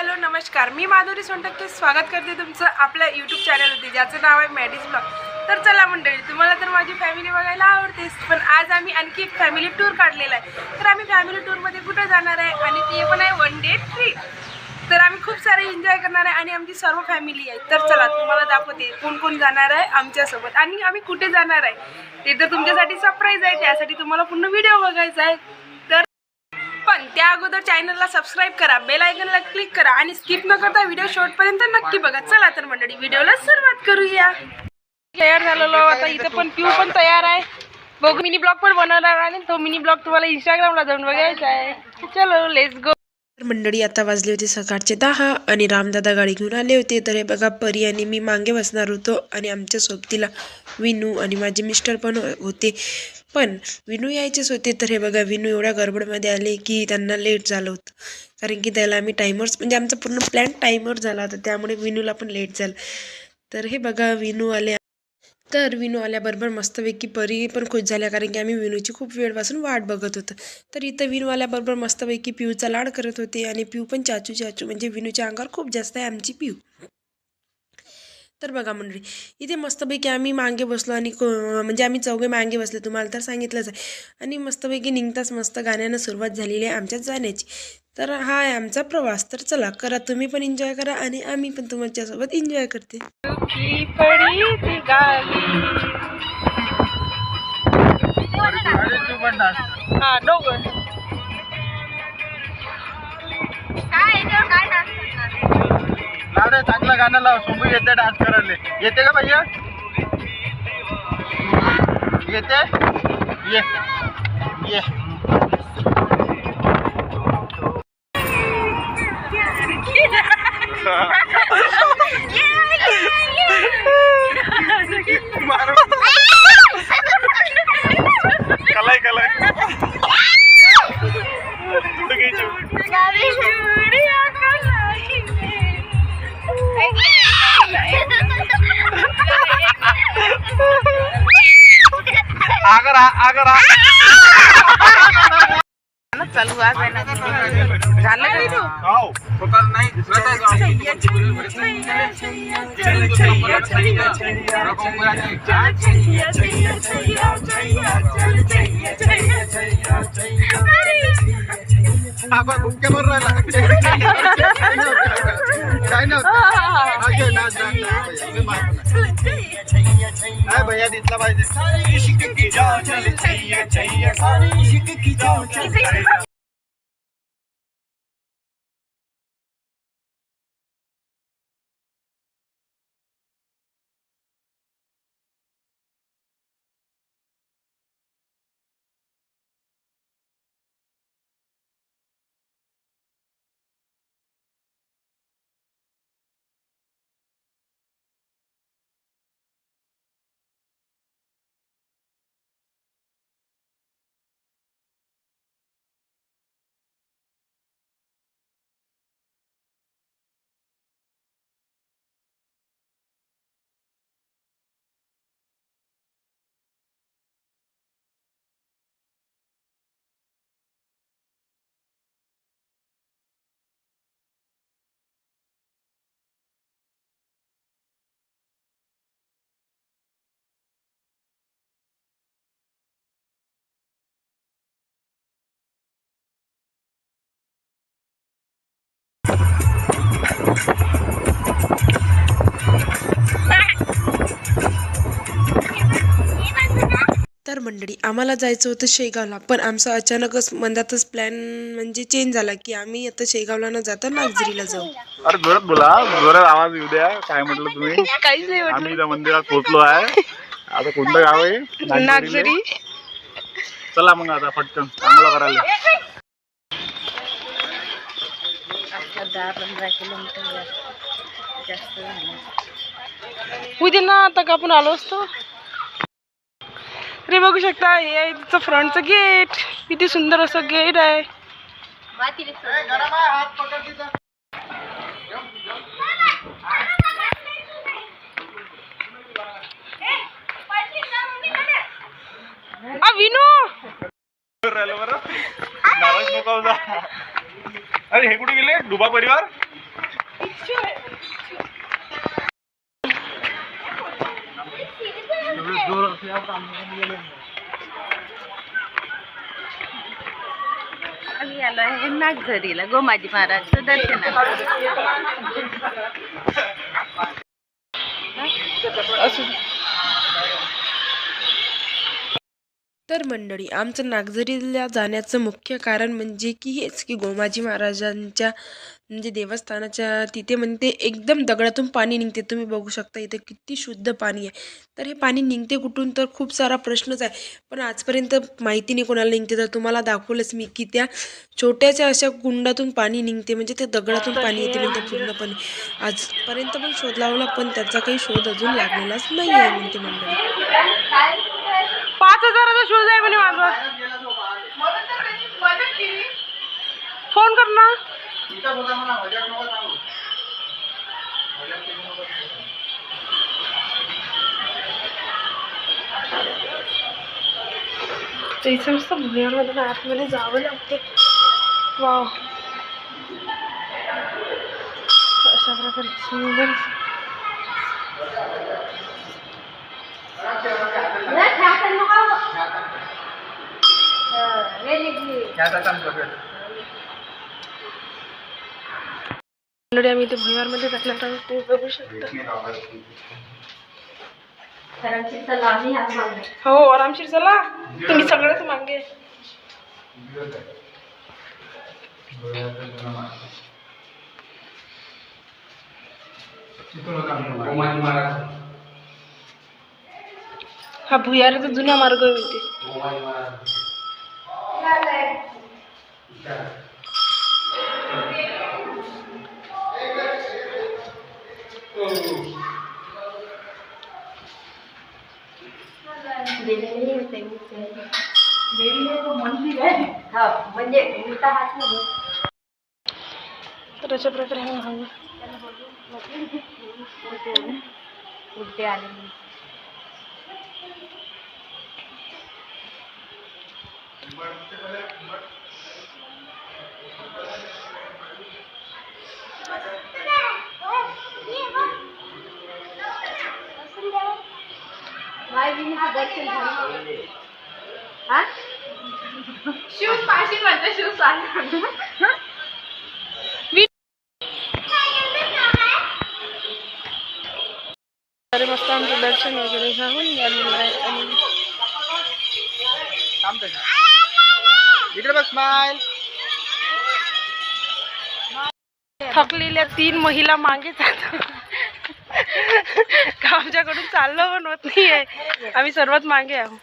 Hello नमस्कार. मी माधुरी सोनटक्के स्वागत करते तुमचं आपल्या यूट्यूब चॅनलवरती ज्याचं नाव आहे मॅडीज ब्लॉग तर चला मंडळी तुम्हाला तर माझी फॅमिली बघायला आवडतेच पण आज आम्ही आणखी एक फॅमिली टूर काढलेला आहे. तर आम्ही फॅमिली टूरमध्ये कुठं जाणार आहे आणि ते पण आहे वन डे ट्रीप तर आम्ही खूप सारे एन्जॉय करणार आहे आणि आमची सर्व फॅमिली आहे. तर चला तुम्हाला दाखवते कोण कोण जाणार आहे आमच्यासोबत. आणि आम्ही कुठे जाणार आहे ते तर तुमच्यासाठी सरप्राईज आहे. त्यासाठी तुम्हाला पूर्ण व्हिडिओ बघायचा आहे. त्या अगोदर चॅनलला सबस्क्राईब करा बेल आयकनला क्लिक करा आणि स्किप न करता व्हिडिओ शेवटपर्यंत नक्की बघा. चला तर मंडळी व्हिडिओला सुरुवात करूया. तयार झालेलो आता इथं पण पिऊ पण तयार आहे. बघू मिनी ब्लॉग पण बनवणार आणि तो मिनी ब्लॉग तुम्हाला इंस्टाग्रामला जाऊन बघायचा आहे. चलो लेट्स गो मंडळी आता वाजले होते सकाळचे दहा आणि रामदादा गाडी घेऊन आले होते. तर हे बघा परी आणि मी मागे बसणार होतो आणि आमच्या सोबतीला विनू आणि माझे मिस्टर पण होते. पण विनू यायचेच होते. तर हे बघा विनू एवढ्या गडबडमध्ये आले की त्यांना लेट झालं होतं. कारण की त्याला आम्ही टायमर्स म्हणजे आमचा पूर्ण प्लॅन टायमर झाला होता. त्यामुळे विनूला पण लेट झालं. तर हे बघा विनू आले तर विनू आल्याबरोबर मस्तपैकी परी पण खुश झाल्या. कारण की आम्ही विनूची खूप वेळपासून वाट बघत होतो. तर इथं विनू आल्याबरोबर मस्तपैकी पिऊचा लाड करत होते. आणि पिऊ पण चाचू चाचू म्हणजे विनूच्या अंगावर खूप जास्त आहे आमची पिऊ तर बघा मंडळी इथे मस्तपैकी आम्ही मागे बसलो आणि को म्हणजे आम्ही चौघे मागे बसले तुम्हाला तर सांगितलंच आहे. आणि मस्तपैकी निघताच मस्त गाण्यानं सुरुवात झालेली आहे आमच्या जाण्याची. तर हा आहे आमचा प्रवास तर चला करा तुम्ही पण एन्जॉय करा आणि आम्ही पण तुमच्यासोबत एन्जॉय करते. की पडी ती? गावी हा दोघं लावडे चांगलं गाणं लाव सोंबू येते डान्स करायला. येते का भैया? येते? ये. ये. कलाय कलाय कुठं घ्यायची आगर आगर चालू आहे झालं का तू हो स्वतः नाही काय नव्हतं काय भैया दिसला पाहिजे? मंडळी आम्हाला जायचं होतं शेगावला पण आमचा अचानकच मंदातच प्लॅन म्हणजे चेंज झाला की आम्ही आता शेगावला न जाता नागझरीला जाऊ. अरे जोरात बोला जोरात आवाज येऊ द्या काय म्हटलं तुम्ही? काहीच नाही आम्ही त्या मंदिरात पोहोचलो आहे. आता कोणतं गाव आहे? नागझरी नागझरी. चला मग आता पटकन चांगलं करायला उद्या ना आता का आपण आलो असतो? अरे बघू शकता हे आहे तिचं फ्रंटचं गेट किती सुंदर असं गेट आहे. आ विनू! राहिलं बरं नाराज नको होऊ जा. अरे हे कुठे गेले? डुबा परिवार? आम्ही आलो आहे नागझरीला. गोमाजी महाराजचं दर्शनाला तर मंडळी आमचं नागझरीला जाण्याचं मुख्य कारण म्हणजे की हेच की गोमाजी महाराजांच्या म्हणजे देवस्थानाच्या तिथे म्हणते एकदम दगडातून पाणी निघते. तुम्ही बघू शकता इथे किती शुद्ध पाणी आहे. तर हे पाणी निघते कुठून तर खूप सारा प्रश्नच आहे. पण आजपर्यंत माहिती नाही कोणाला निघते. तर तुम्हाला दाखवलंच मी की त्या छोट्याशा अशा कुंडातून पाणी निघते. म्हणजे ते दगडातून पाणी येते म्हणते पूर्णपणे. आजपर्यंत पण शोध लावला पण त्याचा काही शोध अजून लागलेलाच नाही आहे म्हणते मंडळी. पाच हजाराचा शूज आहे म्हणे माझा. फोन कर ना. ते होता म्हणा आतमध्ये जावं लागते. वाव अशा प्रकारे सुंदर. मंडळी आम्ही इथे भुयारमध्ये जाणार आहोत तुम्ही बघू शकता. हो आरामशीर चला. तुम्ही सगळंच मागे. हा भुयाराचा जुना मार्ग आहे तर अशा प्रकारे हा भाग उलटे आले दर्शन झालं हा। शिव पाशी म्हणतो शिव सांग तर मस्त आमचं दर्शन वगैरे झालं. झालेलं आहे आणि थांबतोय इकडे बघ स्माइल थकलेल्या तीन महिला मागे जातात आमच्याकडून चाललं पण होत नाही आहे आम्ही सर्वात मागे आहोत.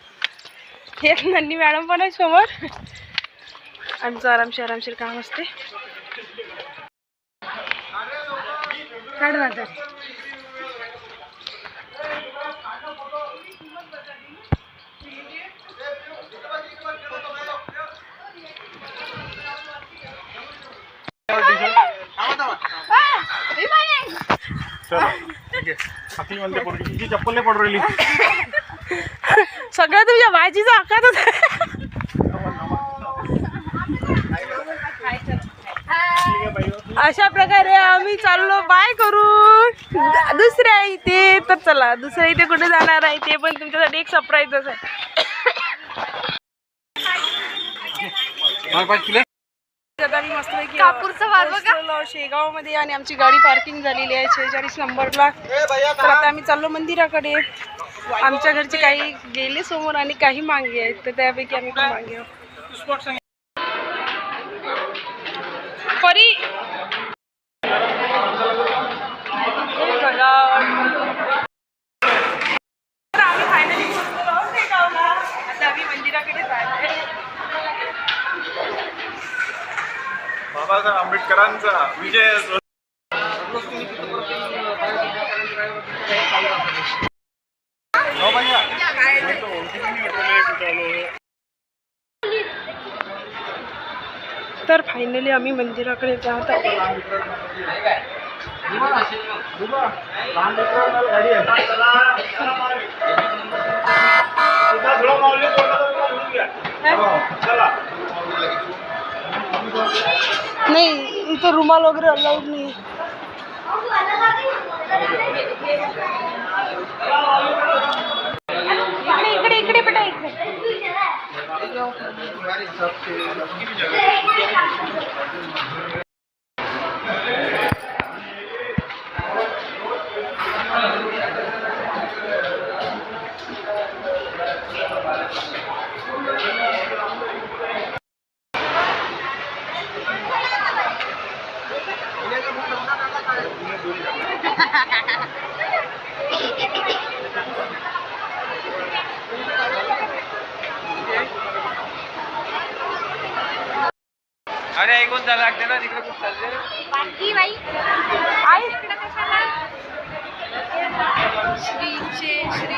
हे नन्नी मॅडम पण आहे समोर. आमचं आरामशीर आरामशीर काम असते. काढ ना तर. चलो ठीक आहे हाती म्हणते पोरगी तुझी चप्पल नाही पडू राहिली. सगळं तुझ्या भाजीचा आकारच अशा प्रकारे आम्ही चाललो बाय करून. दुसऱ्या इथे तर चला दुसऱ्या इथे कुठे जाणार आहे ते पण तुमच्यासाठी एक सरप्राईजच आहे. कापूरचा वार बघा. शेगावमध्ये आणि आमची गाडी पार्किंग झालेली आहे शेहेचाळीस नंबरला तर आता आम्ही चाललो मंदिराकडे. आमच्या घरचे काही गेले समोर आणि काही मागे आहेत तर त्यापैकी आम्ही पण मागे आंबेडकरांचा विजय असो. तर फायनली आम्ही मंदिराकडे जात आहोत नाही इथं रुमाल वगैरे अलाउड नाही इकडे इकडे इकडे बेटा इकडे. अरे ऐकून जा लागते ना तिकडे खूप चालले. आई. इकडे कशाला? श्रीचे श्री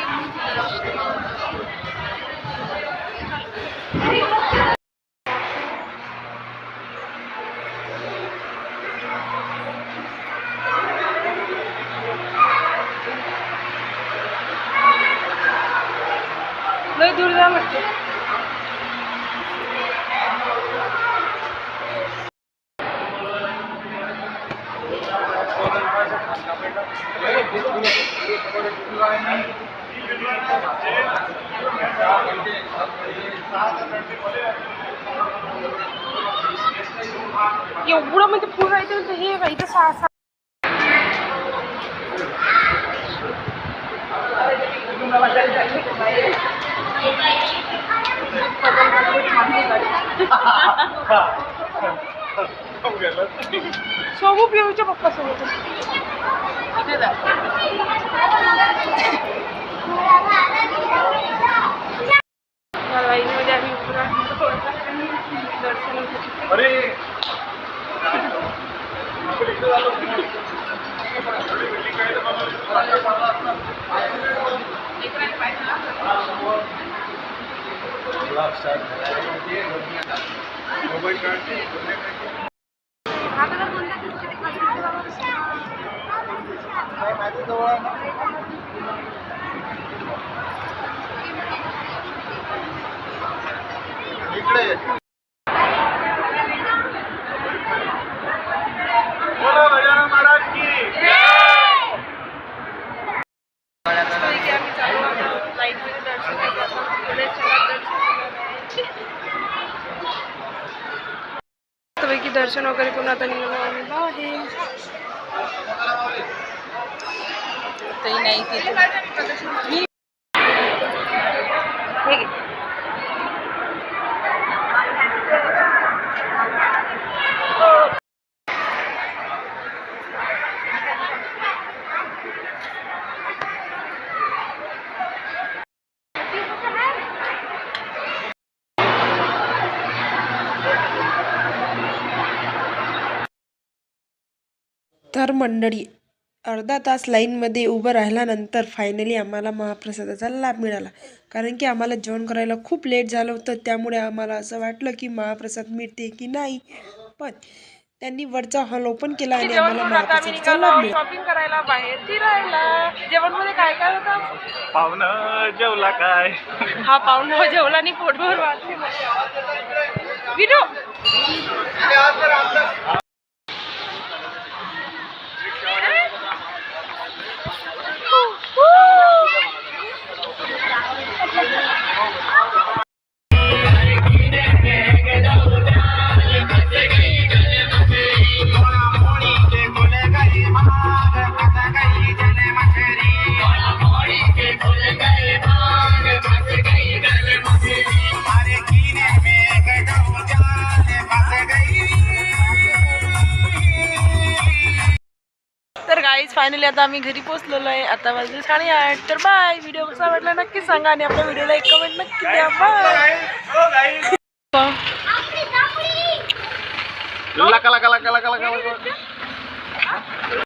एवढं म्हणजे पूर्ण येते तर हे तर सहा सहा सोबू पिऊच्या पप्पा सोबत या लाईनमध्ये आम्ही उभं राहतो. दर्शनासाठी अरे इकडे ये. बोला गजानन महाराज की मस्तपैकी आम्ही चाललो आहोत. लाईनमध्ये दर्शन घेतो आपण. पुढे चला दर्शन करायला. मस्तपैकी दर्शन वगैरे करून आता निघालो आम्ही. बाहेर नाही तर मंडळी. अर्धा तास लाईनमध्ये उभं राहिल्यानंतर फायनली आम्हाला महाप्रसादाचा लाभ मिळाला. कारण की आम्हाला जेवण करायला खूप लेट झालं होतं. त्यामुळे आम्हाला असं वाटलं की महाप्रसाद मिळते की नाही. पण त्यांनी वरचा हॉल ओपन केला आणि आम्हाला महाप्रसादाचा लाभ मिळाला शॉपिंग करायला बाहेर फिरायला. जेवणमध्ये काय काय होतं? पाहुणं जेवला काय? हा पाहुणा जेवला आणि पोटभर विनू गाईज फायनली आता आम्ही घरी पोहोचलेलो आहे. आता वाजले साडेआठ. तर बाय व्हिडिओ कसा वाटला नक्की सांगा आणि आपल्या व्हिडिओला एक कमेंट नक्की द्या. बाय लका लका लका लका लका लका.